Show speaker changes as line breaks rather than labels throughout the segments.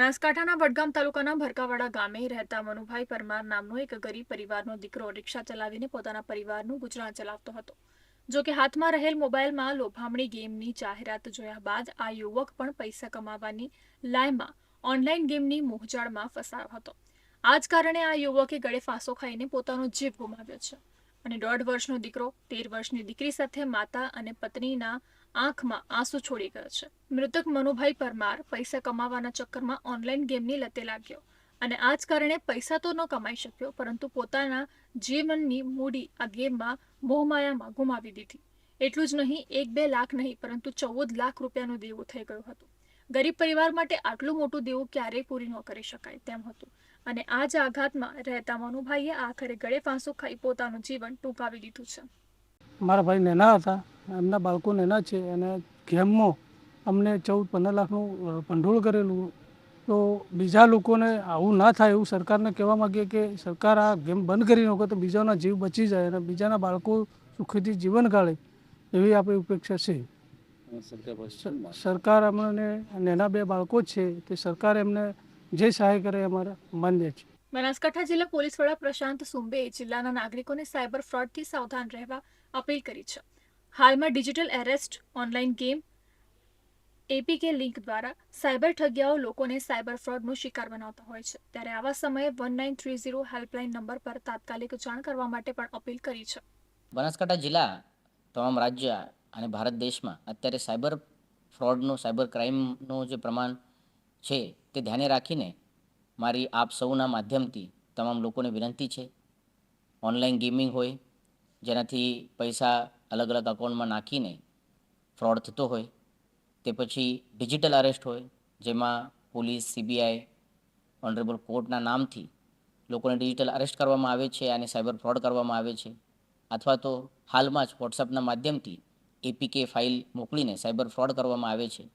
બનાસકાંઠાના વડગામ તાલુકાના ભરકાવાડા ગામે રહેતા મનુભાઈ પરમાર નામનો એક ગરીબ પરિવારનો દીકરો રિક્ષા ચલાવીને પોતાના પરિવારનું ગુજરાન ચલાવતો હતો. જો કે હાથમાં રહેલ મોબાઈલમાં લોભામણી ગેમની જાહેરાત જોયા બાદ આ યુવક પણ પૈસા કમાવાની લાયમાં ઓનલાઈન ગેમની મોહજાળમાં ફસાયો હતો. આ જ કારણે આ યુવકે ગળે ફાંસો ખાઈને પોતાનો જીવ ગુમાવ્યો છે. અને દોઢ વર્ષનો દીકરો, તેર વર્ષની દીકરી સાથે માતા અને પત્નીના આંખમાં આંસુ છોડી ગયો છે. મૃતક મનુભાઈ પરમાર પૈસા કમાવાના ચક્કરમાં ઓનલાઈન ગેમની લતે લાગ્યો અને આ જ કારણે પૈસા તો ન કમાઈ શક્યો, પરંતુ પોતાના જીવનની મૂડી આ ગેમમાં મોહમાયામાં ગુમાવી દીધી. એટલું જ નહીં, એક બે લાખ નહીં, પરંતુ ચૌદ લાખ રૂપિયાનું દેવું થઈ ગયું હતું. ગરીબ પરિવાર માટે આટલું મોટું દેવું ક્યારેય પૂરી ન કરી શકાય તેમ હતું. અને આ જ આઘાતમાં રહેતા મનુભાઈએ આખરે ગળે ફાંસો ખાઈ પોતાનું જીવન ટૂંકાવી દીધું છે.
મારા ભાઈ નાના હતા. એમના બાળકો નાના છે અને ગેમમાં અમને ચૌદ પંદર લાખનું ભંડોળ કરેલું. તો બીજા લોકોને આવું ના થાય એવું સરકારને કહેવા માગીએ કે સરકાર આ ગેમ બંધ કરી નાખો તો બીજાના જીવ બચી જાય અને બીજાના બાળકો સુખીથી જીવન ગાળે એવી આપણી અપેક્ષા છે. સરકાર અમને નેના બે બાળકો જ છે. તે સરકાર એમને જે સહાય કરે અમારા માન્ય છે.
બનાસકાંઠા જિલ્લા પોલીસ વડા પ્રશાંત સુંબે જિલ્લાના નાગરિકોને સાયબર ફ્રોડથી સાવધાન રહેવા અપીલ કરી છે. હાલમાં digital arrest online game APK link દ્વારા સાયબર ઠગિયાઓ લોકોને સાયબર ફ્રોડનો શિકાર બનાવતા હોય છે. ત્યારે આવા સમયે one nine three zero helpline number પર તાત્કાલિક જાણ કરવા માટે પણ અપીલ કરી છે.
બનાસકાંઠા જિલ્લા તમામ રાજ્ય અને ભારત દેશમાં અત્યારે સાયબર ફ્રોડનું સાયબર ક્રાઇમનું જે પ્રમાણ છે તે ધ્યાને રાખીને મારી આપ સૌના માધ્યમથી તમામ લોકોને વિનંતી છે. ઓનલાઈન ગેમિંગ હોય, જેનાથી પૈસા અલગ અલગ અકાઉન્ટમાં નાખીને ફ્રોડ થતો હોય, તે પછી ડિજિટલ અરેસ્ટ હોય, જેમાં પોલીસ, સીબીઆઈ, ઓનરેબલ કોર્ટના નામથી લોકોને ડિજિટલ અરેસ્ટ કરવામાં આવે છે અને સાયબર ફ્રોડ કરવામાં આવે છે. અથવા તો હાલમાં જ વોટ્સઅપના માધ્યમથી એપીકે ફાઇલ મોકલીને સાયબર ફ્રોડ કરવામાં આવે છે.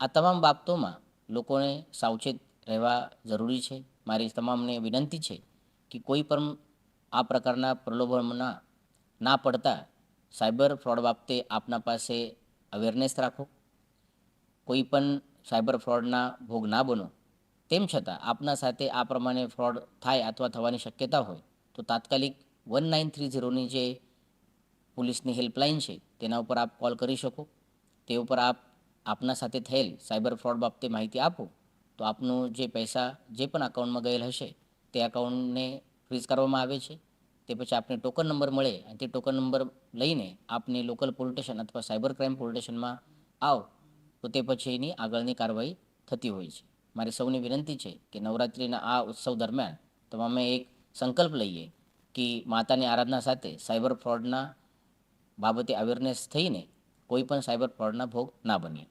આ તમામ બાબતોમાં લોકોને સાવચેત રહેવા જરૂરી છે. મારી તમામને વિનંતી છે કે કોઈ પણ આ પ્રકારના પ્રલોભનના ના પડતા સાયબર ફ્રોડ બાબતે આપના પાસે અવેરનેસ રાખો. કોઈ પણ સાયબર ફ્રોડના ભોગ ના બનો. તેમ છતાં આપના સાથે આ પ્રમાણે ફ્રોડ થાય અથવા થવાની શક્યતા હોય તો તાત્કાલિક વન નાઇન થ્રી ઝીરોની જે પોલીસની હેલ્પલાઇન છે તેના ઉપર આપ કોલ કરી શકો. તે ઉપર આપ આપના સાથે થયેલ સાયબર ફ્રોડ બાબતે માહિતી આપો, તો આપનું જે પૈસા જે પણ અકાઉન્ટમાં ગયેલ હશે, તે અકાઉન્ટને ફ્રીઝ કરવામાં આવે છે. તે પછી આપને ટોકન નંબર મળે, અને તે ટોકન નંબર લઈને આપને લોકલ પોલીસ સ્ટેશન અથવા સાયબર ક્રાઇમ પોલીસ સ્ટેશનમાં આવો, તો તે પછી એની આગળની કાર્યવાહી થતી હોય છે. મારી સૌની વિનંતી છે કે નવરાત્રિના આ ઉત્સવ દરમિયાન તમામે એક સંકલ્પ લઈએ કે માતાની આરાધના સાથે સાયબર ફ્રોડના બાબતે અવેરનેસ થઈને કોઈ પણ સાયબર ફ્રોડના ભોગ ના બનીએ.